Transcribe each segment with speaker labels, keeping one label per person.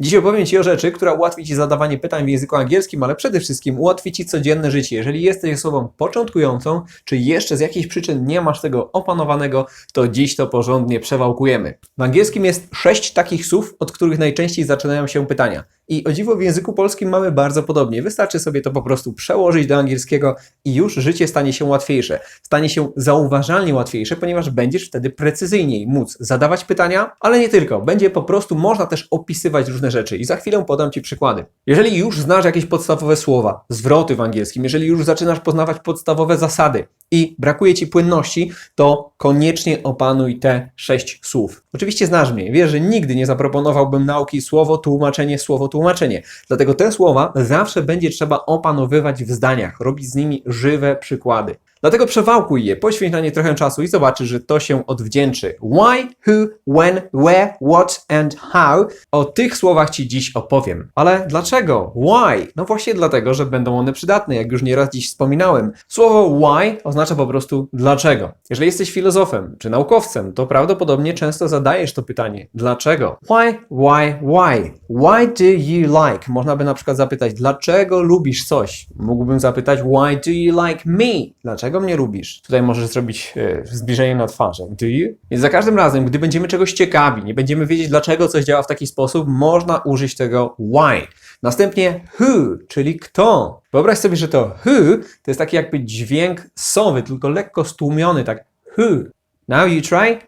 Speaker 1: Dziś opowiem Ci o rzeczy, która ułatwi Ci zadawanie pytań w języku angielskim, ale przede wszystkim ułatwi Ci codzienne życie. Jeżeli jesteś osobą początkującą, czy jeszcze z jakichś przyczyn nie masz tego opanowanego, to dziś to porządnie przewałkujemy. W angielskim jest sześć takich słów, od których najczęściej zaczynają się pytania. I o dziwo w języku polskim mamy bardzo podobnie. Wystarczy sobie to po prostu przełożyć do angielskiego i już życie stanie się łatwiejsze. Stanie się zauważalnie łatwiejsze, ponieważ będziesz wtedy precyzyjniej móc zadawać pytania, ale nie tylko. Będzie po prostu można też opisywać różne rzeczy i za chwilę podam Ci przykłady. Jeżeli już znasz jakieś podstawowe słowa, zwroty w angielskim, jeżeli już zaczynasz poznawać podstawowe zasady i brakuje Ci płynności, to koniecznie opanuj te sześć słów. Oczywiście znasz mnie, wiesz, że nigdy nie zaproponowałbym nauki słowo, tłumaczenie, słowo, tłumaczenie. Dlatego te słowa zawsze będzie trzeba opanowywać w zdaniach, robić z nimi żywe przykłady. Dlatego przewałkuj je, poświęć na nie trochę czasu i zobaczysz, że to się odwdzięczy. Why, who, when, where, what and how. O tych słowach Ci dziś opowiem. Ale dlaczego? Why? No właśnie dlatego, że będą one przydatne, jak już nieraz dziś wspominałem. Słowo why oznacza po prostu dlaczego. Jeżeli jesteś filozofem czy naukowcem, to prawdopodobnie często zadajesz to pytanie. Dlaczego? Why, why, why? Why do you like? Można by na przykład zapytać, dlaczego lubisz coś? Mógłbym zapytać, why do you like me? Dlaczego mnie lubisz? Tutaj możesz zrobić e, zbliżenie na twarzy. Do you? Więc za każdym razem, gdy będziemy czegoś ciekawi, nie będziemy wiedzieć, dlaczego coś działa w taki sposób, można użyć tego why. Następnie who, czyli kto. Wyobraź sobie, że to who to jest taki jakby dźwięk sowy, tylko lekko stłumiony, tak who. Now you try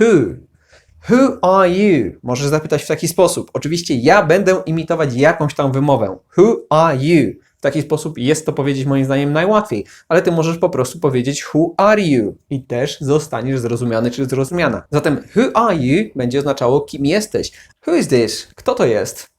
Speaker 1: who. Who are you? Możesz zapytać w taki sposób. Oczywiście ja będę imitować jakąś tam wymowę. Who are you? Taki sposób jest to powiedzieć moim zdaniem najłatwiej, ale ty możesz po prostu powiedzieć who are you i też zostaniesz zrozumiany czy zrozumiana. Zatem who are you będzie oznaczało kim jesteś. Who is this? Kto to jest?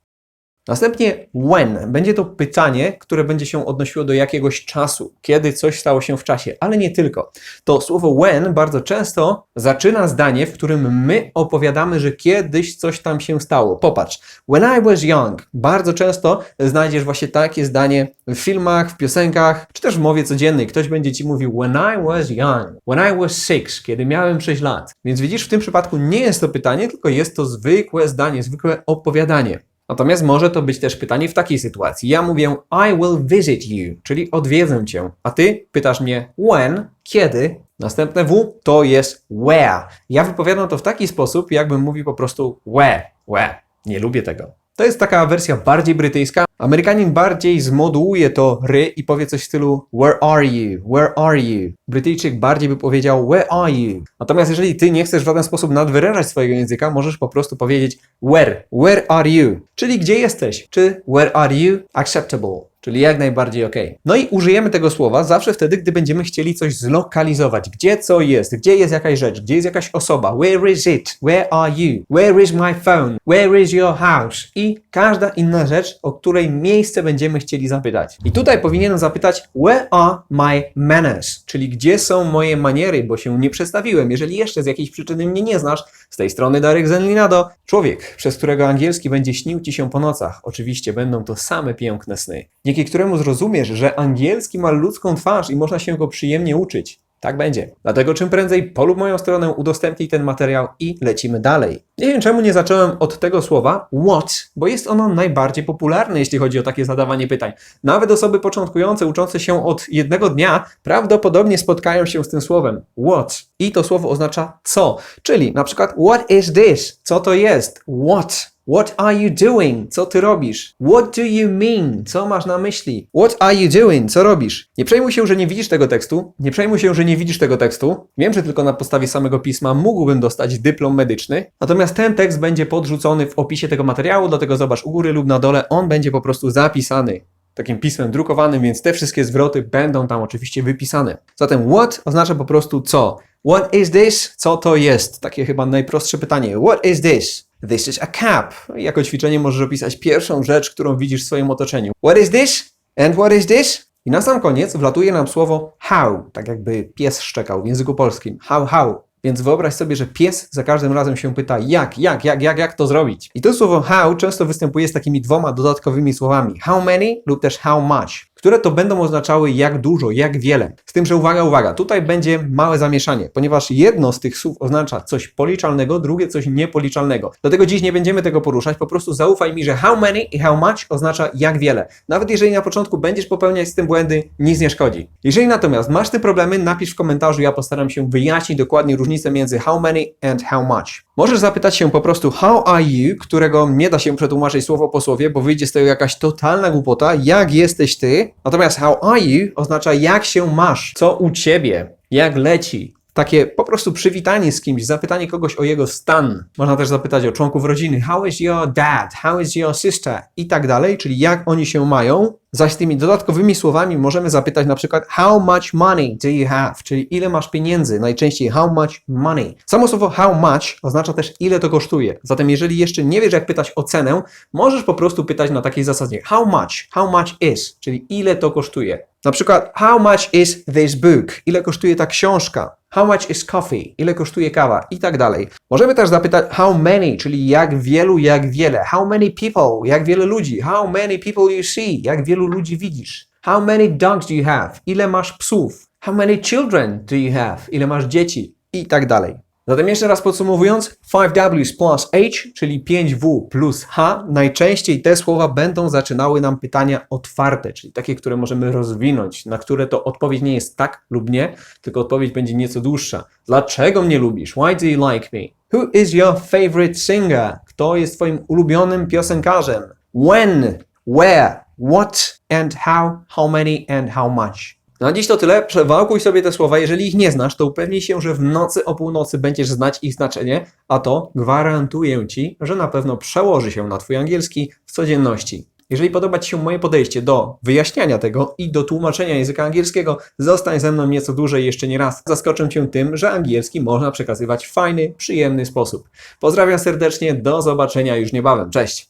Speaker 1: Następnie when będzie to pytanie, które będzie się odnosiło do jakiegoś czasu, kiedy coś stało się w czasie, ale nie tylko. To słowo when bardzo często zaczyna zdanie, w którym my opowiadamy, że kiedyś coś tam się stało. Popatrz, when I was young. Bardzo często znajdziesz właśnie takie zdanie w filmach, w piosenkach, czy też w mowie codziennej. Ktoś będzie ci mówił when I was young, when I was six, kiedy miałem 6 lat. Więc widzisz, w tym przypadku nie jest to pytanie, tylko jest to zwykłe zdanie, zwykłe opowiadanie. Natomiast może to być też pytanie w takiej sytuacji. Ja mówię I will visit you, czyli odwiedzę cię, a ty pytasz mnie when, kiedy. Następne W to jest where. Ja wypowiadam to w taki sposób, jakbym mówił po prostu where, where. Nie lubię tego. To jest taka wersja bardziej brytyjska. Amerykanin bardziej zmodułuje to ry i powie coś w stylu Where are you? Where are you? Brytyjczyk bardziej by powiedział Where are you? Natomiast jeżeli ty nie chcesz w żaden sposób nadwyrażać swojego języka, możesz po prostu powiedzieć Where? Where are you? Czyli gdzie jesteś? Czy Where are you? Acceptable. Czyli jak najbardziej ok. No i użyjemy tego słowa zawsze wtedy, gdy będziemy chcieli coś zlokalizować. Gdzie co jest? Gdzie jest jakaś rzecz? Gdzie jest jakaś osoba? Where is it? Where are you? Where is my phone? Where is your house? I każda inna rzecz, o której miejsce będziemy chcieli zapytać. I tutaj powinienem zapytać Where are my manners? Czyli gdzie są moje maniery, bo się nie przedstawiłem. Jeżeli jeszcze z jakiejś przyczyny mnie nie znasz, z tej strony Darek Zenlinado, człowiek, przez którego angielski będzie śnił Ci się po nocach. Oczywiście będą to same piękne sny. Dzięki któremu zrozumiesz, że angielski ma ludzką twarz i można się go przyjemnie uczyć. Tak będzie. Dlatego czym prędzej polub moją stronę, udostępnij ten materiał i lecimy dalej. Nie wiem czemu nie zacząłem od tego słowa what, bo jest ono najbardziej popularne, jeśli chodzi o takie zadawanie pytań. Nawet osoby początkujące, uczące się od jednego dnia, prawdopodobnie spotkają się z tym słowem what. I to słowo oznacza co. Czyli na przykład what is this? Co to jest? What? What are you doing? Co ty robisz? What do you mean? Co masz na myśli? What are you doing? Co robisz? Nie przejmuj się, że nie widzisz tego tekstu. Nie przejmuj się, że nie widzisz tego tekstu. Wiem, że tylko na podstawie samego pisma mógłbym dostać dyplom medyczny. Natomiast ten tekst będzie podrzucony w opisie tego materiału, dlatego zobacz u góry lub na dole, on będzie po prostu zapisany takim pismem drukowanym, więc te wszystkie zwroty będą tam oczywiście wypisane. Zatem what oznacza po prostu co. What is this? Co to jest? Takie chyba najprostsze pytanie. What is this? This is a cap. Jako ćwiczenie możesz opisać pierwszą rzecz, którą widzisz w swoim otoczeniu. What is this? And what is this? I na sam koniec wlatuje nam słowo how, tak jakby pies szczekał w języku polskim. How, how. Więc wyobraź sobie, że pies za każdym razem się pyta, jak, jak, jak, jak, jak to zrobić. I to słowo how często występuje z takimi dwoma dodatkowymi słowami. How many lub też how much, które to będą oznaczały jak dużo, jak wiele. Z tym, że uwaga, uwaga, tutaj będzie małe zamieszanie, ponieważ jedno z tych słów oznacza coś policzalnego, drugie coś niepoliczalnego. Dlatego dziś nie będziemy tego poruszać, po prostu zaufaj mi, że how many i how much oznacza jak wiele. Nawet jeżeli na początku będziesz popełniać z tym błędy, nic nie szkodzi. Jeżeli natomiast masz te problemy, napisz w komentarzu, ja postaram się wyjaśnić dokładnie różnicę między how many and how much. Możesz zapytać się po prostu how are you, którego nie da się przetłumaczyć słowo po słowie, bo wyjdzie z tego jakaś totalna głupota, jak jesteś ty. Natomiast how are you oznacza jak się masz, co u ciebie, jak leci. Takie po prostu przywitanie z kimś, zapytanie kogoś o jego stan. Można też zapytać o członków rodziny. How is your dad? How is your sister? I tak dalej, czyli jak oni się mają. Zaś tymi dodatkowymi słowami możemy zapytać na przykład how much money do you have? Czyli ile masz pieniędzy? Najczęściej how much money. Samo słowo how much oznacza też ile to kosztuje. Zatem jeżeli jeszcze nie wiesz jak pytać o cenę, możesz po prostu pytać na takiej zasadzie how much? How much is? Czyli ile to kosztuje. Na przykład how much is this book? Ile kosztuje ta książka? How much is coffee? Ile kosztuje kawa? I tak dalej. Możemy też zapytać how many, czyli jak wielu, jak wiele. How many people? Jak wiele ludzi. How many people you see? Jak wielu ludzi widzisz. How many dogs do you have? Ile masz psów? How many children do you have? Ile masz dzieci? I tak dalej. Zatem jeszcze raz podsumowując, 5Ws plus H, czyli 5W plus H, najczęściej te słowa będą zaczynały nam pytania otwarte, czyli takie, które możemy rozwinąć, na które to odpowiedź nie jest tak lub nie, tylko odpowiedź będzie nieco dłuższa. Dlaczego mnie lubisz? Why do you like me? Who is your favorite singer? Kto jest twoim ulubionym piosenkarzem? When? Where? What? And how? How many? And how much? Na dziś to tyle. Przewałkuj sobie te słowa. Jeżeli ich nie znasz, to upewnij się, że w nocy o północy będziesz znać ich znaczenie, a to gwarantuję Ci, że na pewno przełoży się na Twój angielski w codzienności. Jeżeli podoba Ci się moje podejście do wyjaśniania tego i do tłumaczenia języka angielskiego, zostań ze mną nieco dłużej jeszcze nie raz. Zaskoczę Cię tym, że angielski można przekazywać w fajny, przyjemny sposób. Pozdrawiam serdecznie, do zobaczenia już niebawem. Cześć!